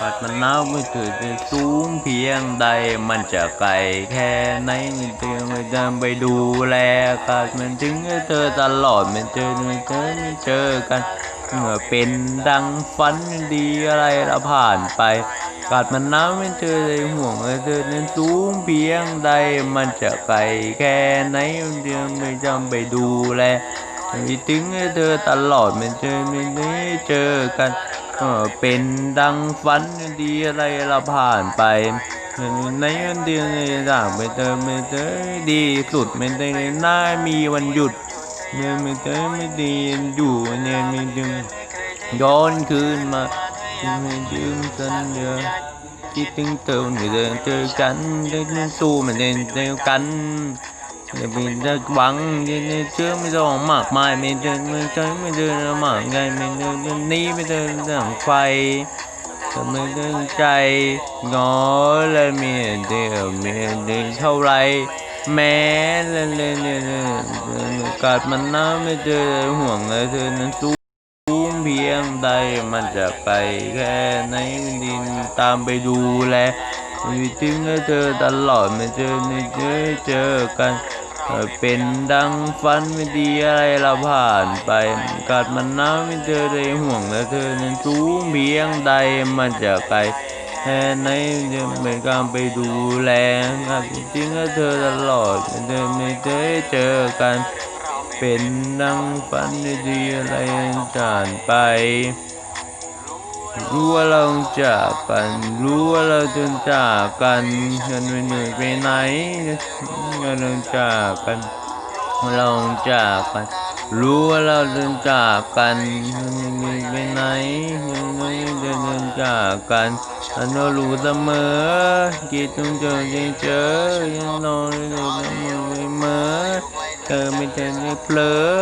ปัดมันนาวไม่ถือจะสูงเพียงใด มันจะไกลแค่ไหนไม่เตือนไม่เดินไปดูแลขาดมันถึงให้เธอตลอดมันเจอไม่เจอไม่เจอกันเมื่อเป็นดังฝันดีอะไรละผ่านไปกาดมันน้ำไม่เจอเลยห่วงเลยเธอนั้นสูงเพียงใด มันจะไกลแค่ไหนมันเดียไม่จำไปดูแลไม่ถึงให้เธอตลอดไม่เจอไม่ได้เจอกัน เมื่อเป็นดังฝันดีอะไรละผ่านไปในวันเดียวในต่างไม่เจอไม่เจอดีสุดไม่ได้เลยน่ามีวันหยุดเมื่อไม่เจอไม่ดีอยู่เนี่ยไม่ดึงย้อนคืนมาไม่ดึงสัญญาคิดถึงเธอไม่เดินเจอกันได้สู้ไม่เดินเจอกัน อย่าไปจะหวังย่าไปเชื่อไม่ต้องมากมายไม่เดินไม่เจอไม่เดินมากไงไม่เดินหนี้ไม่เดินเรื่องไฟแต่ไม่เดินใจงอและมีเดียวมีเดียวเท่าไรแม้เล่นเล่นเล่นเล่นกาดมันน้ำไม่เจอห่วงเลยเธอนั้นสูงเพียงใดมันจะไปแค่ไหนดินตามไปดูแล อยู่ถึงให้เธอตลอดไม่เจอไม่เจอเจอกันเป็นดังฝันไม่ดีอะไรเราผ่านไปกาดมันน้ำไม่เจอเลยห่วงเลยเธอนั้นสูงเพียงใดมันจะไกลแค่ไหนจะไม่กล้าไปดูแลครับจริงก็เธอตลอดไม่เจอไม่ได้เจอกัน เป็นดังฝันไม่ดีอะไรจานไป รู้ว่าเราจากกัน รู้ว่าเราจะจากกันกันไม่เหนื่อยไปไหนกันเราจากกันเราจากกัน รู้ว่าเราเดินจากกันไม่ไปไหนไม่ได้เดินจากกันอันเรารู้เสมอคิดต้งเจอเจอยังนอนอยู่เสมอ เธอไม่เธอได้เผลอ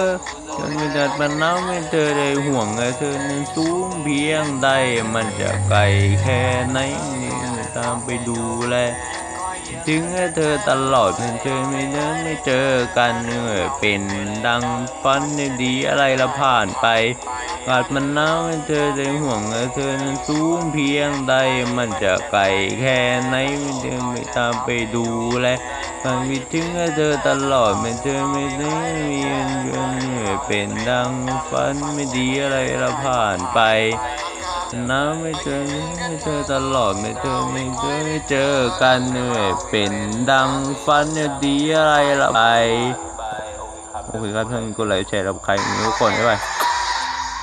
เธอไม่ดัดมันน้ำไม่เธอได้ห่วงไอ้เธอนั้นสูงเพียงใดมันจะไกลแค่ไหนตามไปดูแลถึงให้เธอตลอดเป็นเธอไม่เดินไม่เจอกันเออเป็นดังฝันดีอะไรละผ่านไปกาดมันหนาวให้เธอได้ห่วงเออเธอนั้นสูงเพียงใดมันจะไกลแค่ไหนไม่เดินไม่ตามไปดูแล มันมีถึงให้เธอตลอดไม่เธอไม่ได้มีเงินเดือนเออเป็นดังฝันไม่ดีอะไรละผ่านไปน้ำไม่เจอไม่เจอตลอดไม่เจอไม่เจอไม่เจอกันเหนื่อยเป็นดังฟันเนี่ดีอะไรละไปโอเคครับท่านกดไลค์แชร์รับใครทุกคนด้วย